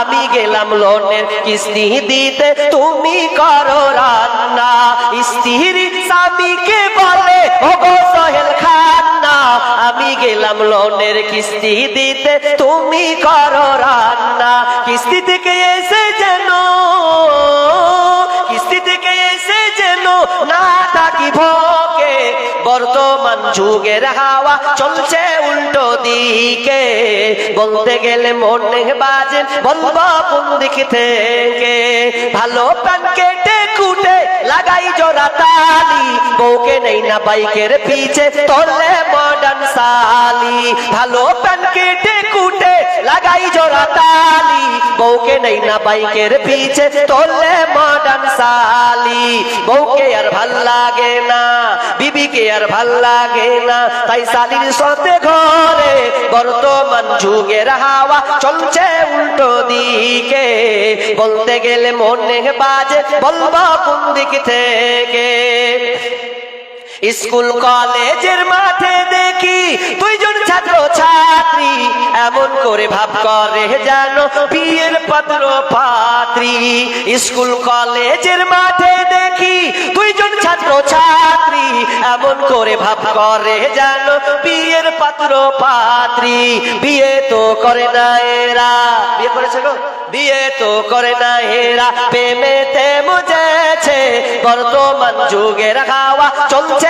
আমি গেলাম লোনের কিস্তি দিতে। তুমি করো রান্না। স্ত্রী স্বামীকে বলে, ওগো সোহেল খান্না, আমি গেলাম লোনের কিস্তি দিতে। তুমি করো রান্না। কিস্তি থেকে এসে যেন, কিস্তি থেকে এসে যেন না থাকি ভোগে। বর্তমান যুগের হাওয়া চলছে উল্টো দিকে। বলতে গেলে মনে বাজে, বলব কোন দিক থেকে? ভালো প্যান কেটে কুটে লাগাই জোড়া তালি। বউকে নেই না বাইকের পিছে তোলে মডার্ন সালি ভালো প্যান কেটে কুটে লাগাই জোড়া তালি। বউকে নেই না বাইকের পিছে তোলে মডার্ন সালি বউকে আর ভালো লাগে না, বিবিকে আর ভালো লাগে না। তাই সালির সাথে ঘরে বর্তমান যুগের হাওয়া চলছে উল্টো দিকে। বলতে গেলে মনে বাজে, বলব কোন দিক থেকে স্কুল কলেজের মাঠে দেখি দুইজন ছাত্র ছাত্রী এমন করে ভাব করে জানো বিয়ের পাত্র পাত্রী স্কুল কলেজের মাঠে দেখি দুইজন ছাত্র ছাত্রী এমন করে ভাব করে জানো বিয়ের পাত্র পাত্রী বিয়ে তো করে না এরা। বিয়ে করেছে গো। বিয়ে তো করে না এরা। প্রেমেতে মুজেছে বর্তমান যুগের হাওয়া চলছে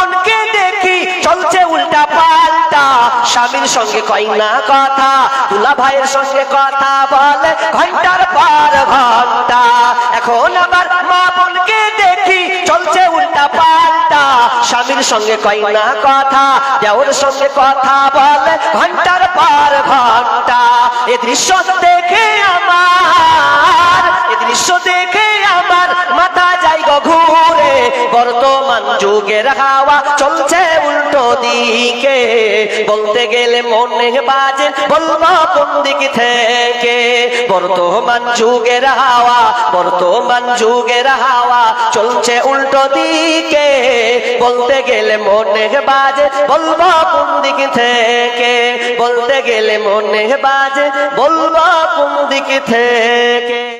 বোনকে দেখি চলছে উল্টা পাল্টা। স্বামীর সঙ্গে কয় না কথা, দুলা ভাইয়ের সঙ্গে কথা বলে ঘণ্টার পর ঘণ্টা। এখন আবার মা বোনকে দেখি চলছে উল্টা পাল্টা। স্বামীর সঙ্গে কয় না কথা, দেওর সঙ্গে কথা বলে ঘণ্টার পর ঘণ্টা। এ দৃশ্য দেখে আমার, এ দৃশ্য দেখে আমার মাথা যাই গো ঘুরে বর্তমান যুগের হাওয়া চলছে উল্টো দিকে। বলতে গেলে মনে বাজে, বলব কোন দিক থেকে? বর্তমান যুগের হাওয়া, বর্তমান যুগের হাওয়া চলছে উল্টো দিকে। বলতে গেলে মনে বাজে, বলব কোন দিক থেকে? বলতে গেলে মনে বাজে, বলব কোন দিক থেকে?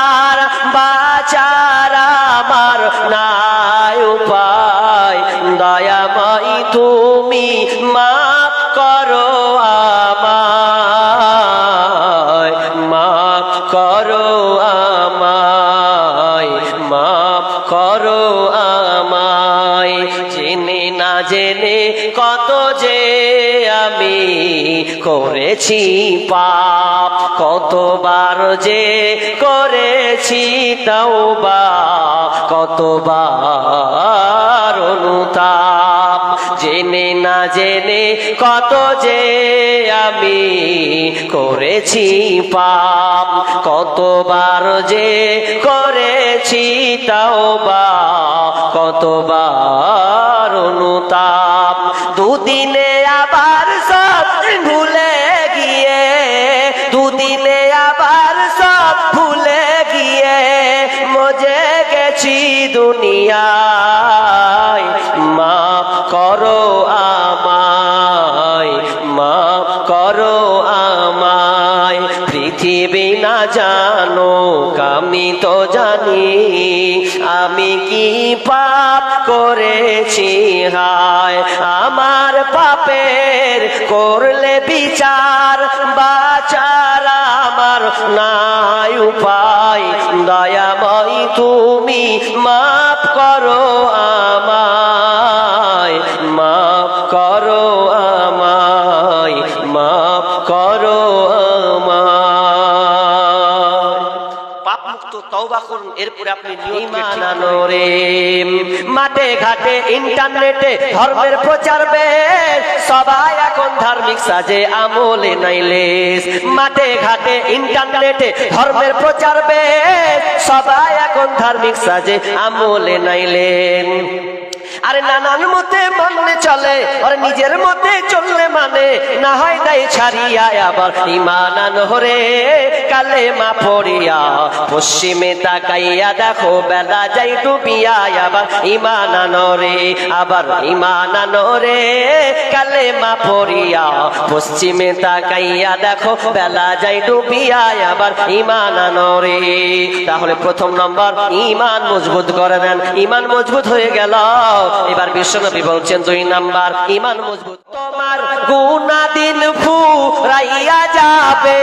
তুমি মাফ করো আমায়, মাফ করো আমায়, মাফ করো আমায়। জেনে না জেনে কত যে আমি করেছি পাপ, কতবার যে করেছি তাও বা কতবার অনুতাপ। জেনে না জেনে কত যে আমি করেছি পাপ, কতবার যে করেছি তাও বা কতবার অনুতাপ। দুদিনে আবার সব ভুলে গিয়ে, দুদিনে আবার সব ভুলে গিয়ে মজে গেছি দুনিয়ায় না জানো, আমি তো জানি, আমি কি পাপ করেছি? হায়, আমার পাপের করলে বিচার বাচার আমার নাই উপায়। দয়াময় তুমি মাফ করো আমায়। তওবা করুন এরপরে আপনি ঈমান আনোরে মাঠে ঘাটে ইন্টারনেটে ধর্মের প্রচার বেশ। সবাই এখন ধার্মিক সাজে আমলে নাইলেস মাঠে ঘাটে ইন্টারনেটে ধর্মের প্রচার বেশ। সবাই এখন ধার্মিক সাজে আমলে নাইলেন আরে নানান মতে মানলে চলে, আর নিজের মতে চললে মানে। না হয় তাই ছাড়িয়া আবার ইমান আনহরে কালে মা পড়িয়া। পশ্চিমে তাকাইয়া দেখো, বেলা যাই ডুবিয়া আবার ইমান আনরে আবার ইমান আনরে কালে মা পড়িয়া। পশ্চিমে তাকাইয়া দেখো, বেলা যাই ডুবিয়া আবার ইমান রে। তাহলে প্রথম নম্বর ইমান মজবুত করে দেন। ইমান মজবুত হয়ে গেল। এবার বিশ্বনবী বলছেন দুই নাম্বার ইমান মজবুত। তোমার গুনা দিন ফুরাইয়া যাবে।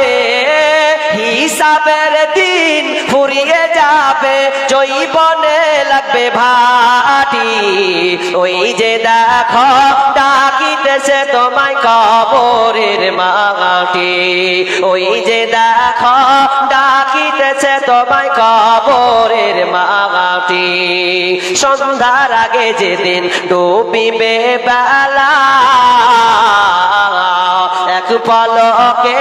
হিসাবের দিন ফুরিয়ে যাবে, জৈবনে লাগবে ভাটি। ওই যে দেখো, ডাকিতেছে তোমায় কবরের মাটি। ওই যে দেখো, ডাকিতেছে তোমায় কবরের মাটি। সন্ধ্যার আগে যেদিন ডুবিবে বেলা পলকে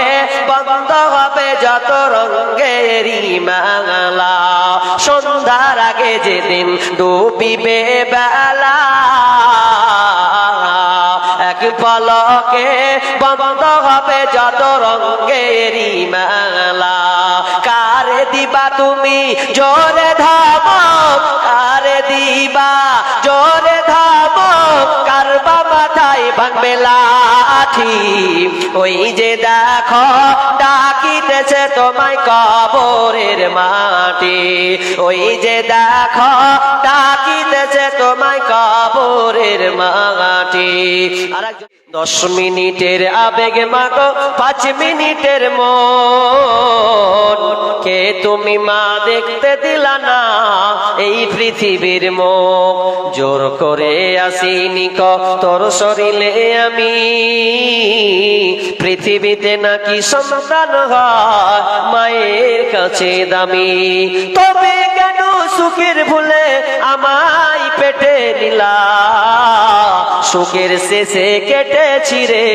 বন্ধ হবে যত রঙ্গেরই মেলা। সন্ধ্যার আগে যেদিন ডুবিবে বেলা, এক পলকে বন্ধ হবে যত রঙ্গেরই মেলা। কারে দিবা তুমি জোরে ধমক ভাঙবে লাঠি ওই যে দেখো, ডাকিতেছে তোমায় কবরের মাটি। ওই যে দেখো, ডাকিতেছে তোমায় কবরের মাটি। দশ মিনিটের আবেগে মাগো, পাঁচ মিনিটের মন। কে তুমি মা দেখতে দিলা না? এই পৃথিবীর মুখ জোর করে আসিনি ক, তোর শরীরে আমি। পৃথিবীতে নাকি সন্তান হয়, মায়ের কাছে দামি। তবে কেন সুখের ভুলে আমায় পেটে নিলা? সুখের শেষে কেটেছি রে,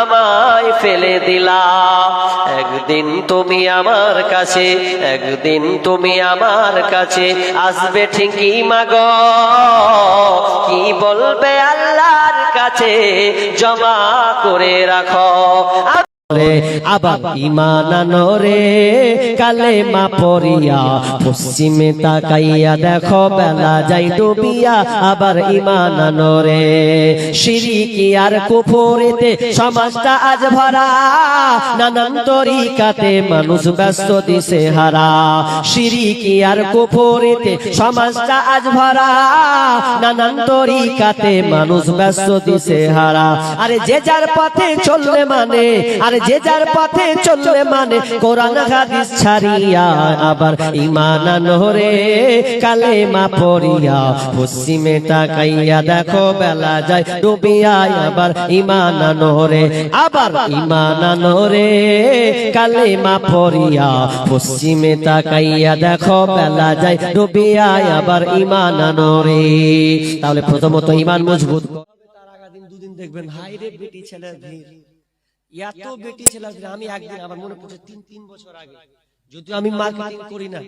আমায় ফেলে দিলা। একদিন তুমি আমার কাছে, একদিন তুমি আমার কাছে আসবে ঠিকই মাগ। কি বলবে আল্লাহর কাছে, জমা করে রাখো। রে আবার ইমানানো রে কালে মা পড়িয়া পশ্চিমে তাকাইয়া দেখো, বেলা যাই ডুবিয়া, আবার ইমানানো রে। সিরিকি আর কুফুরিতে সমাজটা আজ ভরা, নানান তরিকাতে মানুষ ব্যস্ত দিছে হারা। সিরিকি আর কুফুরিতে সমাজটা আজ ভরা, নানান তরিকাতে মানুষ ব্যস্ত দিছে হারা। আরে যে যার পথে চললে মানে আরে যে যার পথে চললে মানে কোরআন হাদিস ছাড়িয়া আবার ইমান আনহরে কালে মা পড়িয়া পশ্চিমে তাকাইয়া দেখো বেলা যায় ডুবিয়া আবার ইমান আনহরে আবার ইমান আনহরে কালে মা পড়িয়া পশ্চিমে তাকাইয়া দেখো বেলা যায় ডুবিয়া আবার ইমান আনহরে তাহলে প্রথমত ইমান মজবুত তার আগাদিন দুদিন দেখবেন হাই রে বেটি ছেলে ভিড়। এত বেটি ছেলে আমি একদিন আমার মনে পড়ছে তিন তিন বছর আগে। যদি আমি মার্কেটিং করি না।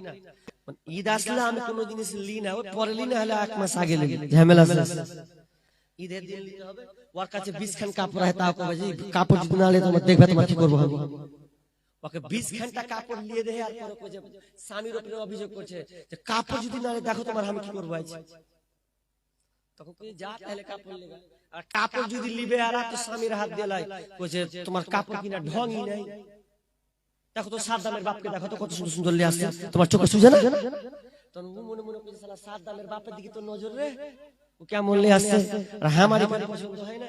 মানে ঈদ আসলে আমি কোনো জিনিস লি না ওই পরে লি না হলে এক মাস আগে লি। ঝামেলা ঈদের দিন নিতে হবে ওর কাছে বিশ খান কাপড় হয় তাও কবে কাপড় যদি না তোমার দেখবে তোমার কি করব। ওকে বিশ ঘণ্টা কাপড় নিয়ে দেয় আর পরে যে স্বামীর উপরে অভিযোগ করছে যে কাপড় যদি না দেখো তোমার আমি কি করব তখন যা তাহলে কাপড় লেগা। কাপড় যদি লিবে আর তো স্বামীর হাত দিলাই কইছে তোমার কাপড় কিনা ঢংই নাই। দেখো তো সাদ্দামের বাপকে দেখো তো কত সুন্দর সুন্দর লিয়ে আসছে তোমার চোখে সুজে না? তখন ও মনে মনে কইছে সাদ্দামের বাপের দিকে তো নজর রে। ও কেমন আসছে আর আমারই মানে পছন্দ হয় না?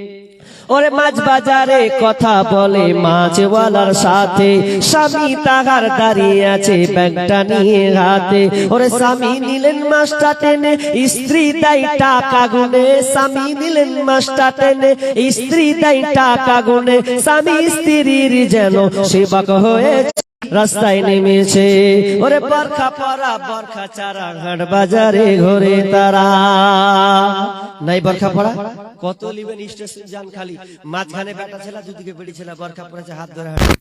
ওরে মাছ বাজারে কথা বলে, মাছওয়ালার সাথে। স্বামী তাহার দাঁড়িয়ে আছে ব্যাগটা নিয়ে হাতে। ওরে স্বামী নিলেন মাছটা টেনে, স্ত্রী তাই টাকা গুনে। স্বামী নিলেন মাছটা টেনে, স্ত্রী তাই টাকা গুনে। স্বামী স্ত্রীর যেন সেবক হয়ে রাস্তায় নেমেছে। ওরে বরখা পরা, বরখা চারা ঘাট বাজারে ঘরে তারা। নাই বরখা পড়া কত লিবেন স্টেশন যান খালি। মাঝখানে বেটা ছেলা, দুদিকে বেড়ি ছেলা, বরখা পড়েছে হাত ধরে হাঁটে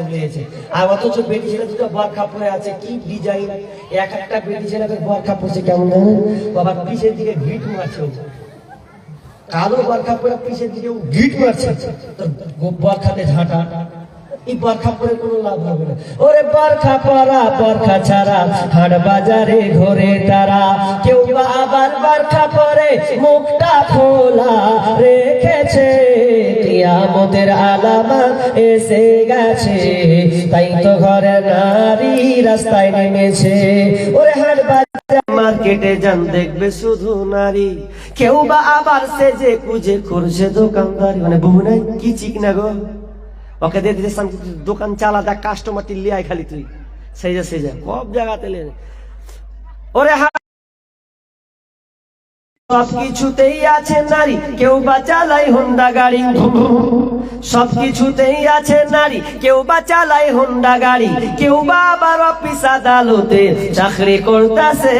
ধরে আছে আর অথচ বরখা পরে আছে, কি এক বরখা কেমন বাবার পিছের দিকে ভিট ও। কালো বরখা পরে পিছের দিকে গিট মারছে বরখাতে ঝাঁটা। ঘরে তারা। কেউ আবার বরখা পরে মুখটা খোলা রেখেছে। কিয়ামতের আলামা এসে গেছে। তাই তো ঘরে নারী রাস্তায় নেমেছে। ওরে মার্কেটে যান, দেখবে শুধু নারী। কেউ বা আবার সে যে কুজে করছে দোকানদার। মানে বহু নাই, কি চিক না গো? ওকে দিয়ে দিতে দোকান চালা দেখ কাস্টমার টিল্লি আয় খালি তুই। সেই যা সেই যা সব জায়গাতে ওরে হা সব কিছুতেই আছে নারী, কেউ বা চালাই হোন্ডা গাড়ি। সব কিছুতেই আছে নারী, কেউ বা চালাই হোন্ডা গাড়ি। কেউ বা আবার অফিস আদালতে চাকরি করতেছে।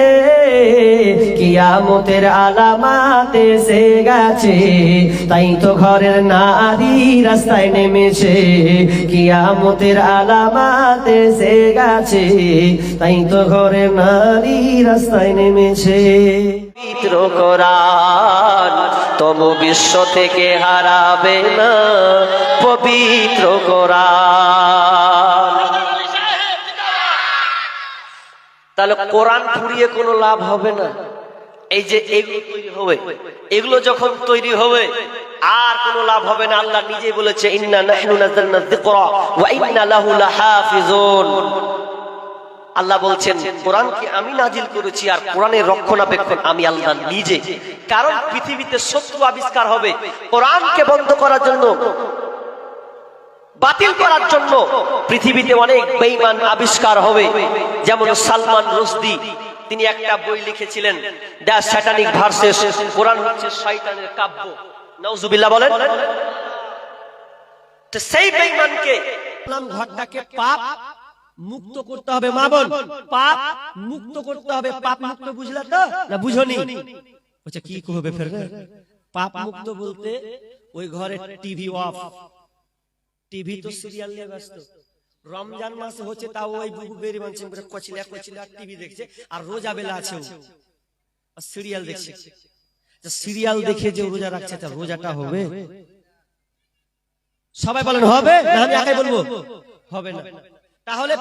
কিয়ামতের আলামাতে সে গেছে। তাই তো ঘরের নারী রাস্তায় নেমেছে। কিয়ামতের আলামাতে সে গেছে। তাই তো ঘরের নারী রাস্তায় নেমেছে। পবিত্র কোরআন তবু বিশ্ব থেকে হারাবে না পবিত্র কোরআন। তাহলে কোরআন পুড়িয়ে কোনো লাভ হবে না। এই যে এগুলো তৈরি হবে, এগুলো যখন তৈরি হবে, আর কোনো লাভ হবে না। আল্লাহ নিজে বলেছে, ইন্না আল্লাহ বলছেন, কোরআনকে আমি নাজিল করেছি আর কোরআনের রক্ষণাবেক্ষণ আমি আল্লাহ নিজে। কারণ পৃথিবীতে শত্রু আবিষ্কার হবে। কোরআনকে বন্ধ করার জন্য, বাতিল করার জন্য পৃথিবীতে অনেক বেঈমান আবিষ্কার হবে। যেমন সালমান রুশদি, তিনি একটা বই লিখেছিলেন, দ্য স্যাটানিক ভার্সেস কোরআন হচ্ছে শয়তানের কাব্য। নাউজুবিল্লাহ বলেন। তো সেই বেঈমানকে ইসলাম ঘরটাকে পাপ মুক্ত করতে হবে মা বোন। পাপ মুক্ত করতে হবে। পাপ মুক্ত বুঝলা তো? না, বুঝনি? বলছে, কি করবে ফের? পাপ মুক্ত বলতে ওই ঘরে টিভি অফ। টিভি তো সিরিয়াল নিয়ে ব্যস্ত। রমজান মাসে হচ্ছে তাও ওই বুবু বেরি মানছে কচিলা কচিলা টিভি দেখছে, আর রোজা বেলা আছে সিরিয়াল দেখছে। সিরিয়াল দেখে যে রোজা রাখছে, তা রোজাটা হবে? সবাই বলেন, হবে? না, আমি একাই বলব? হবে না। তাহলে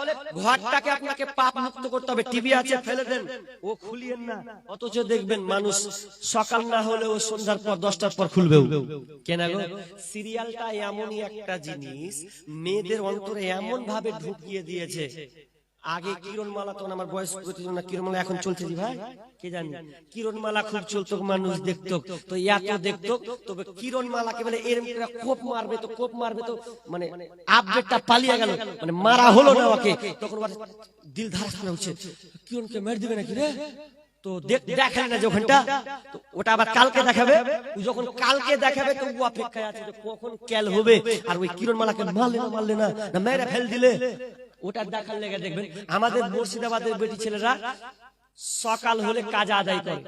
ঘরটাকে আপনাকে পাপ মুক্ত করতে হবে। টিভি আছে, ফেলে দেন। ও খুলিয়েন না। অথচ দেখবেন মানুষ সকাল না হলেও সন্ধ্যার পর দশটার পর খুলবে কেন সিরিয়ালটা এমনই একটা জিনিস, মেয়েদের অন্তরে এমন ভাবে ঢুকিয়ে দিয়েছে। আগে কিরণমালা, তখন আমার বয়স প্রতিজন না, কিরণমালা এখন চলছে ভাই? কে জানি? কিরণমালা খুব চলতো, মানুষ দেখতো। তো এত দেখতো, তবে কিরণমালাকে মানে করে কোপ মারবে তো, কোপ মারবে তো মানে আপডেটটা পালিয়ে গেল মানে মারা হলো না ওকে। তখন দিল ধার ধার হচ্ছে। কিরণকে মেরে দিবে নাকি রে? তো না ওটা আবার কালকে দেখাবে। যখন কালকে দেখাবে, তো ও অপেক্ষায় আছে কখন ক্যাল হবে। আর ওই কিরণমালাকে মারলে না মারলে না না মেরে ফেল দিলে। ওটা দেখার লেগে দেখবেন আমাদের মুর্শিদাবাদের বেটি ছেলেরা সকাল হলে কাজা আদায় করে।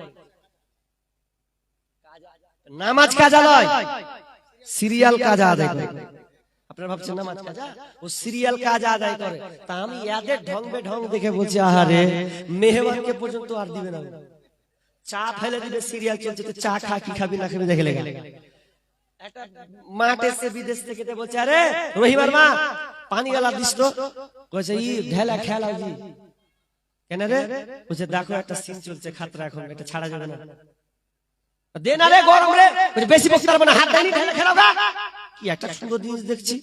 নামাজ কাজা নয় সিরিয়াল কাজা আদায় করে। আপনারা ভাবছেন নামাজ কাজা? ও সিরিয়াল কাজ আদায় করে। তা আমি এদের ঢং বে ঢং দেখে বলছি আহারে মেহমানকে পর্যন্ত আর দিবে না। চা ফেলে দিবে সিরিয়াল চলছে চা খা কি খাবি না খাবি দেখে লেগে মাঠ এসে বিদেশ থেকে বলছে আরে রহিমার মা পানি গালা দিস তো কইছে ই ঢেলা খেলা জি। কেন রে? বলছে দেখো একটা সিন চলছে খাতরা এখন এটা ছাড়া যাবে না। দে না রে গরম রে। বেশি বকতে পারব না হাত দেয়নি ঢেলা খেলাও কি একটা সুন্দর জিনিস দেখছি।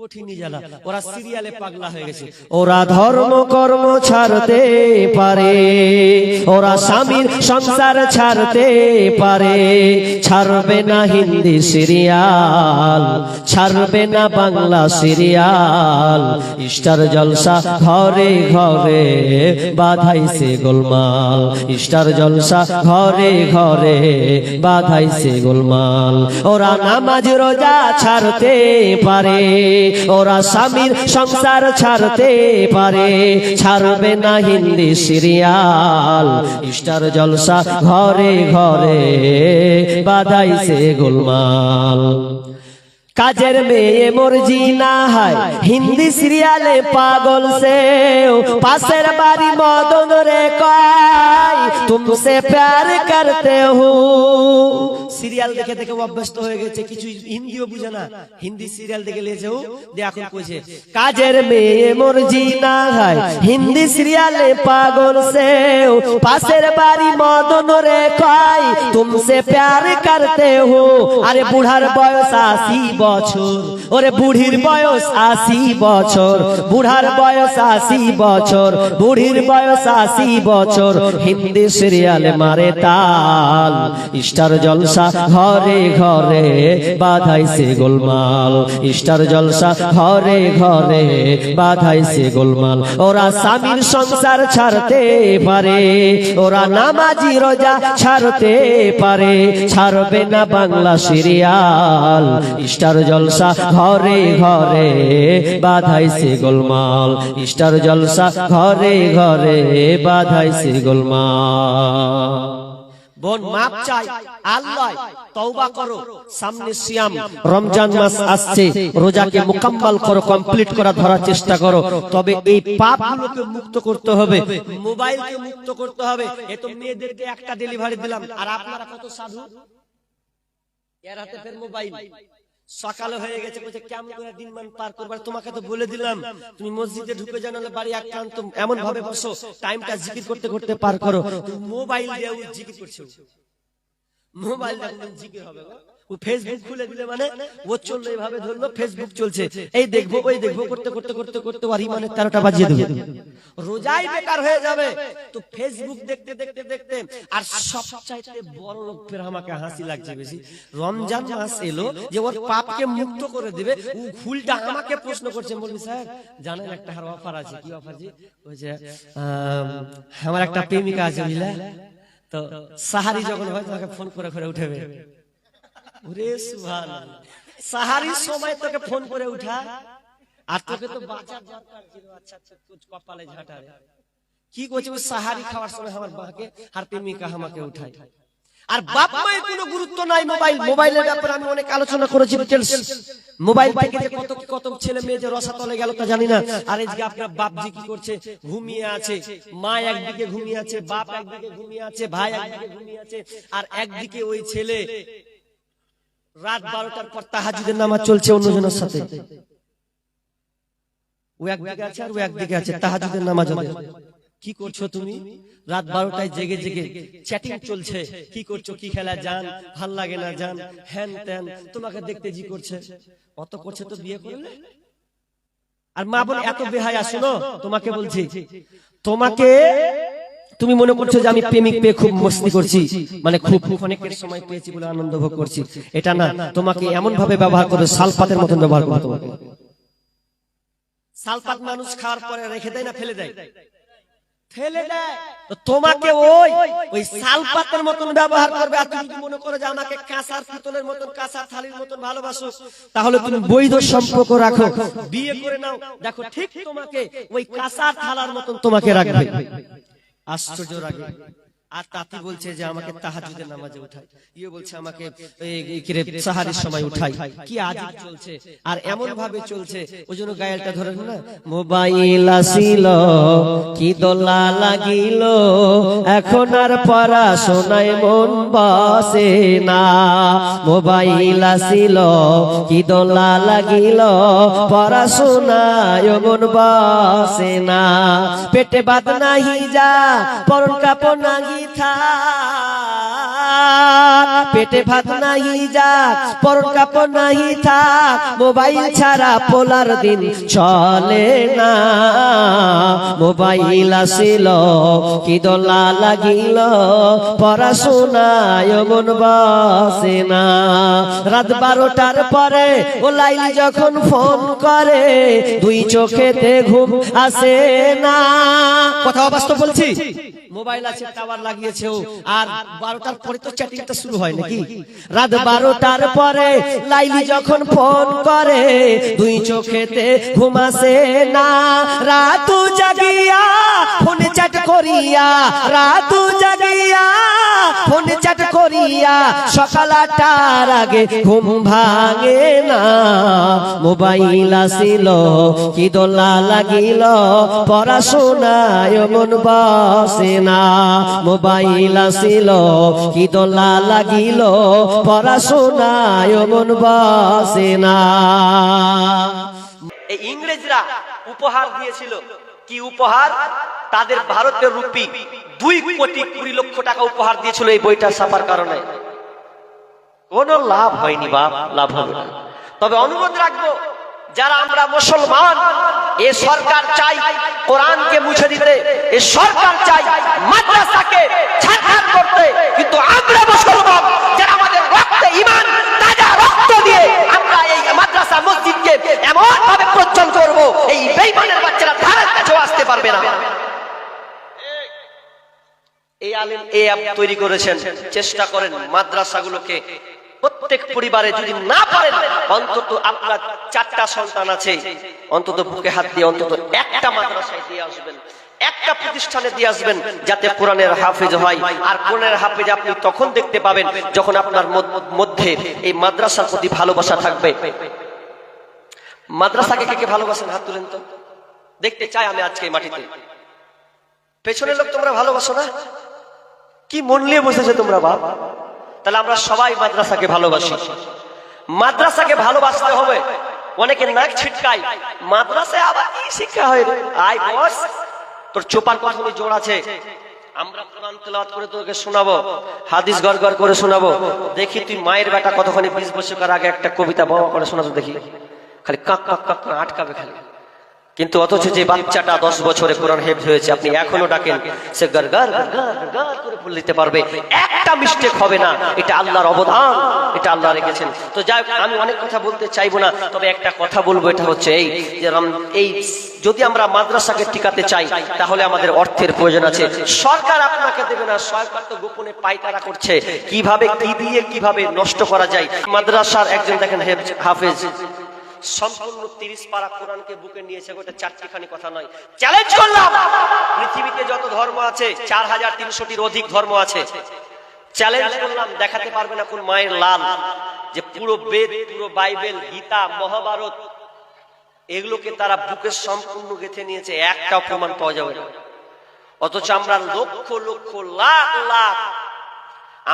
কঠিন জ্বালা। ওরা সিরিয়ালে পাগলা হয়ে গেছে। ওরা ধর্ম কর্ম ছাড়তে পারে। ওরা স্বামীর সংসার ছাড়তে পারে। ছাড়বে না হিন্দি সিরিয়াল। ছাড়বে না বাংলা সিরিয়াল। স্টার জলসা ঘরে ঘরে বাধাইছে গোলমাল। স্টার জলসা ঘরে ঘরে বাধাইছে গোলমাল। ওরা নামাজ রোজা ছাড়তে পারে। ওরা স্বামীর সংসার ছাড়তে পারে। ছাড়বে না হিন্দি সিরিয়াল। স্টার জলসা ঘরে ঘরে বাধাইছে গোলমাল। কাজের মেয়ে মর্জি না হয়। হিন্দি সিরিয়ালে পাগল সে পাশের বাড়ি মদন রে কয় তুমসে প্যার করতে হু। সিরিয়াল দেখে দেখে অভ্যস্ত হয়ে গেছে। কিছু হিন্দিও বুঝে না। হিন্দি সিরিয়াল দেখে লেছে ও। এখন কইছে কাজের মেয়ে মর্জি না হয়। হিন্দি সিরিয়ালে পাগল সে পাশের বাড়ি মদন রে কয় তুমসে প্যার করতে হো। আরে বুড়ার বয়স আশি বছর। ওরে বুড়ির বয়স আশি বছর। বুড়ার বয়স আশি বছর। বুড়ির বয়স আশি বছর। হিন্দি সিরিয়ালে মারে তাল। স্টার জলসা ঘরে ঘরে বাধাইছে গোলমাল। স্টার জলসা ঘরে ঘরে বাধাইছে গোলমাল। ওরা স্বামীর সংসার ছাড়তে পারে। ওরা নামাজি রোজা ছাড়তে পারে। ছাড়বে না বাংলা সিরিয়াল। স্টার জলসা ঘরে ঘরে বাধাইছে গোলমাল। স্টার জলসা ঘরে ঘরে বাধাইছে গোলমাল। বোন, মাপ চাই। আল্লাহ, তওবা করো। সামনে সিয়াম। রমজান মাস আসছে। রোজাকে মুকাম্মাল করো, কমপ্লিট করা ধরার চেষ্টা করো। তবে এই পাপগুলোকে মুক্ত করতে হবে। মোবাইলকে মুক্ত করতে হবে। এ তো মেয়েদেরকে একটা ডেলিভারি দিলাম। আর আপনারা কত সাধু? এর হাতে ফের মোবাইল। সকালে হয়ে গেছে, বলছে, কেমন করে দিন মান পার করবার তোমাকে তো বলে দিলাম, তুমি মসজিদে ঢুকে নাহলে বাড়ি আক্রান্ত এমন ভাবে বসো টাইমটা জিকির করতে করতে পার করো। মোবাইল দিয়ে জিকির করছ। মোবাইল জিকির হবে গো। রমজান মাস এলো যে ওর পাপকে মুক্ত করে দিবে। ও ভুলটা আমাকে প্রশ্ন করছে। বলবি স্যার, জানেন একটা হার অফার আছে। কি অফার জি? ওই যে আমার একটা প্রেমিকা আছে বুঝলা? তো সাহারি যখন হয়, তোমাকে ফোন করে করে উঠেবে। সময় তোকে ফোন করে আর আচ্ছা আচ্ছা সাহারি খাওয়ার সময় আমার বাপ কোনো গুরুত্ব নাই মোবাইল। মোবাইলের ব্যাপারে আমি অনেক আলোচনা করেছি মোবাইল কত কত ছেলে মেয়ে যে রসাতলে গেল তা জানি না। আর আপনার বাপজি কি করছে, ঘুমিয়ে আছে। মা একদিকে ঘুমিয়ে আছে, বাপ একদিকে ঘুমিয়ে আছে, ভাই একদিকে ঘুমিয়ে আছে। আর একদিকে ওই ছেলে রাত বারোটার পর তাহাজুদের নামাজ চলছে অন্যজনের সাথে। ও একদিকে আছে আর ও একদিকে আছে তাহাজুদের নামাজ কি করছ তুমি? রাত বারোটায় জেগে জেগে চ্যাটিং চলছে। কি করছ কি খেলা যান ভালো লাগে না যান হ্যান ত্যান তোমাকে দেখতে জি করছে। অত করছে তো বিয়ে করলে? আর মা বোন এত বেহায়া শুনো? তোমাকে বলছি। তোমাকে তুমি মনে করছ যে আমি প্রেমিক পেয়ে খুব মস্তি করছি? মানে খুব অনেকের সময় পেয়েছি বলে আনন্দ ভোগ করছি। এটা না তোমাকে এমন ভাবে ব্যবহার করে সালপাতের মতন ব্যবহার করে তোমাকে। সালপাত মানুষ খাওয়ার পরে রেখে দেয় না ফেলে দেয়? ফেলে দেয়। তো তোমাকে ওই ওই সালপাতের মতন ব্যবহার করবে। আর তুমি মনে করো যে আমাকে কাঁসার পিতলের মতন কাঁসার থালির মতন ভালোবাসো তাহলে তুমি বৈধ সম্পর্ক রাখো। বিয়ে করে নাও। দেখো ঠিক তোমাকে ওই কাঁসার থালার মতন তোমাকে রাখবে। আশ্চর্য রাখবে আর তাতি বলছে যে আমাকে তাহাজুদের নামাজে উঠাই ইয়ে বলছে আমাকে এই কিরে সাহারির সময় উঠাই কি আজ চলছে। আর এমন ভাবে চলছে ওই জন্য গায়েলটা ধরেন না। মোবাইল আসিল কি দোলা লাগিল। এখন আর পড়াশোনায় মন বসে না। মোবাইল আসিল কি দোলা লাগিল। পড়াশোনায় মন বসে না। পেটে বাদ নাহি যা পরন কাপড় নাহি পেটে ভাত নাহি যা, পরন কাপড় নাহি থাক মোবাইল ছাড়া পোলার দিন চলে না। মোবাইল আসিল, কি দোলা লাগিল, পড়াশোনায় মন বসে না। রাত বারোটার পরে ও যখন ফোন করে, দুই চোখেতে ঘুম আসে না। কথা বাস্তব বলছি। মোবাইল আছে, টাওয়ার ও আর বারোটার পরে তো চ্যাটিংটা শুরু হয় নাকি? রাত বারোটার পরে লাইলি যখন ফোন করে দুই চোখেতে ঘুমাসে না। রাতু জাগিয়া ফোনে চ্যাট করিয়া রাতু জাগিয়া ফোনে চ্যাট করিয়া সকাল আটার আগে ঘুম ভাঙে না। মোবাইল আসিল, কি দোলা লাগিল, পড়াশোনায় মন বসে না। মোবাইল আসিল, কি দোলা লাগিল, পড়াশোনায় মন বসে না। ইংরেজরা উপহার দিয়েছিল। কি উপহার? তাদের ভারতের রুপি দুই কোটি কুড়ি লক্ষ টাকা উপহার দিয়েছিল এই বইটা ছাপার কারণে। কোন লাভ হয়নি বাপ, লাভ হবে না। তবে অনুরোধ রাখব, যারা আমরা মুসলমান, এ সরকার চাই কোরআনকে মুছে দিতে, এ সরকার চাই মাদ্রাসাকে ছাড়খাড় করতে, কিন্তু আমরা মুসলমান, যারা আমাদের রক্তে ইমান তাজা রক্ত দিয়ে আমরা এই মাদ্রাসা মসজিদকে এমন ভাবে প্রজ্বল করব এই বেইমানের বাচ্চারা ধারের কাছেও আসতে পারবে না এই আলিম এই অ্যাপ তৈরি করেছেন। চেষ্টা করেন মাদ্রাসাগুলোকে। প্রত্যেক পরিবারে যদি না পারেন, অন্তত আপনার চারটা সন্তান আছে। অন্তত বুকে হাত দিয়ে অন্তত একটা মাদ্রাসায় দিয়ে আসবেন। একটা প্রতিষ্ঠানে দিয়ে আসবেন যাতে কোরআনের হাফেজ হয়। আর কোরআনের হাফেজ আপনি তখন দেখতে পাবেন যখন আপনার মধ্যে এই মাদ্রাসার প্রতি ভালোবাসা থাকবে। মাদ্রাসাকে কে কে ভালোবাসেন? হাত তুলেন তো। দেখতে চাই আমি আজকে মাটিতে। পেছনের লোক তোমরা ভালোবাসো না? কি মন নিয়ে বসেছে তোমরা বাপ? তাহলে আমরা সবাই মাদ্রাসাকে ভালোবাসি। মাদ্রাসাকে ভালোবাসতে হবে। অনেকে নাক ছিটকায়। মাদ্রাসায় আবার কি শিক্ষা হয়? আয় বস, তোর চোপার কথমে জোর আছে। আমরা কোরআন তেলাওয়াত করে তোকে শোনাবো, হাদিস গড় গড় করে শোনাবো। দেখি তুই মায়ের বেটা কতখানি বিশ বছর আগে একটা কবিতা বাবা করে শোনাতো দেখি। খালি কাক কাক কাক আটকাবে খালি। কিন্তু অথচ যে বাচ্চাটা দশ বছরে কোরআন হেফ হয়েছে, আপনি এখনও ডাকেন, সে গার গার গার গার গার করে ফুল দিতে পারবে। একটা মিস্টেক হবে না, এটা আল্লাহর অবদান, এটা আল্লাহ রেখেছেন। তো যাই আমি অনেক কথা বলতে চাইব না, তবে একটা কথা বলব, এটা হচ্ছে এই যে এই যদি আমরা মাদ্রাসাকে টিকাতে চাই, তাহলে আমাদের অর্থের প্রয়োজন আছে। সরকার আপনাকে দেবে না, সরকার তো গোপনে পাইকারা করছে। কীভাবে, কি দিয়ে, কীভাবে নষ্ট করা যায়? মাদ্রাসার একজন দেখেন হেফ- হাফেজ। সম্পূর্ণ তিরিশ পারা কোরআনকে বুকে নিয়েছে ওটা চারটিখানি কথা নয়। চ্যালেঞ্জ করলাম! পৃথিবীতে যত ধর্ম আছে, চার হাজার তিনশোটির অধিক ধর্ম আছে। চ্যালেঞ্জ করলাম, দেখাতে পারবে না কোন মায়ের লাল। যে পুরো বেদ, পুরো বাইবেল, গীতা, মহাভারত, এগুলোকে তারা বুকে সম্পূর্ণ গেথে নিয়েছে, একটা প্রমাণ পাওয়া যাবে। অথচ আমরা লক্ষ লক্ষ, লাখ লাখ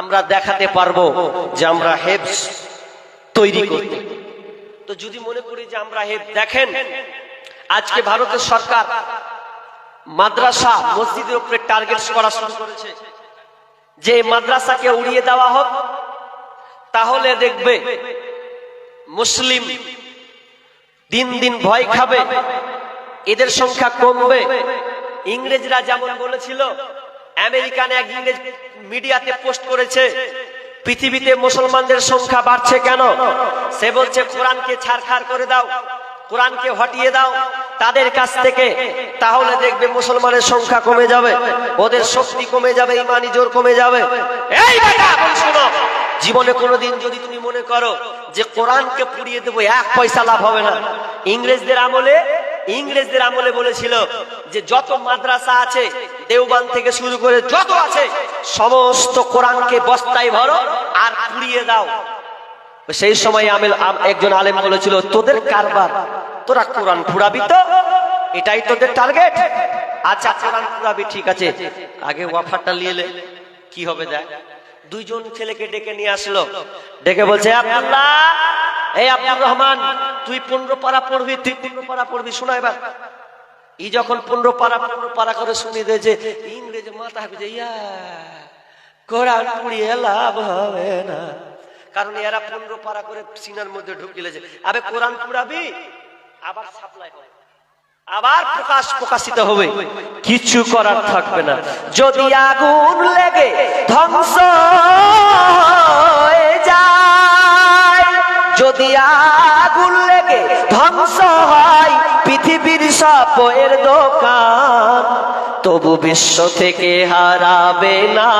আমরা দেখাতে পারব যে আমরা হেফস তৈরি করতে। তো যদি মনে করি যে আমরা হে, দেখেন, আজকে ভারতের সরকার মাদ্রাসা, মসজিদের উপরে টার্গেট করা শুরু করেছে। যে মাদ্রাসাকে উড়িয়ে দেওয়া হোক, তাহলে দেখবে মুসলিম দিন দিন ভয় খাবে, এদের সংখ্যা কমবে। ইংরেজরা যেমন বলেছিল, আমেরিকান এক ইংরেজ মিডিয়াতে পোস্ট করেছে পৃথিবীতে মুসলমানদের সংখ্যা বাড়ছে কেন? সে বলছে, কোরআনকে ছাড়খাড় করে দাও, কোরআনকে হটিয়ে দাও। তাদের কাছ থেকে তাহলে দেখবে মুসলমানের সংখ্যা কমে যাবে, ওদের শক্তি কমে যাবে, ইমানি জোর কমে যাবে। এই জীবনে কোনোদিন যদি তুমি মনে করো যে কোরআনকে পুড়িয়ে দেবো, এক পয়সা লাভ হবে না। ইংরেজদের আমলে ইংরেজদের আমলে বলেছিল যে যত মাদ্রাসা আছে, দেওবান থেকে শুরু করে যত আছে, সমস্ত কোরআনকে বস্তায় ভরো আর পুড়িয়ে দাও। সেই সময় আমেল আম- একজন আলেম বলেছিল, তোদের কারবার, তোরা কোরআন পুরাবি তো? এটাই তোদের টার্গেট? আচ্ছা কোরআন পুরাবি ঠিক আছে। আগে ওয়াফারটা নিয়ে কি হবে দেখ। দুইজন ছেলেকে ডেকে নিয়ে আসলো। ডেকে বলছে, আব্দুল্লাহ, এই আব্দুর রহমান তুই পনেরো পারা পড়বি, তুই পনেরো পারা পড়বি। শোনা এবার। ই যখন পনেরো পারা পনেরো পারা করে শুনি দিয়েছে ইংরেজ মাথা ইয়া, কোরআন পুড়িয়ে লাভ হবে না। কারণ এরা পনেরো পারা করে সিনার মধ্যে ঢুকিলেছে আবে কোরআন পুরাবি আবার সাপ্লাই হবে আবার প্রকাশ প্রকাশিত হবে। কিছু করার থাকবে না। যদি আগুন লেগে ধ্বংস হয়ে যায় যদি আগুন লেগে ধ্বংস হয় পৃথিবীর সব দোকান তবু বিশ্ব থেকে হারাবে না।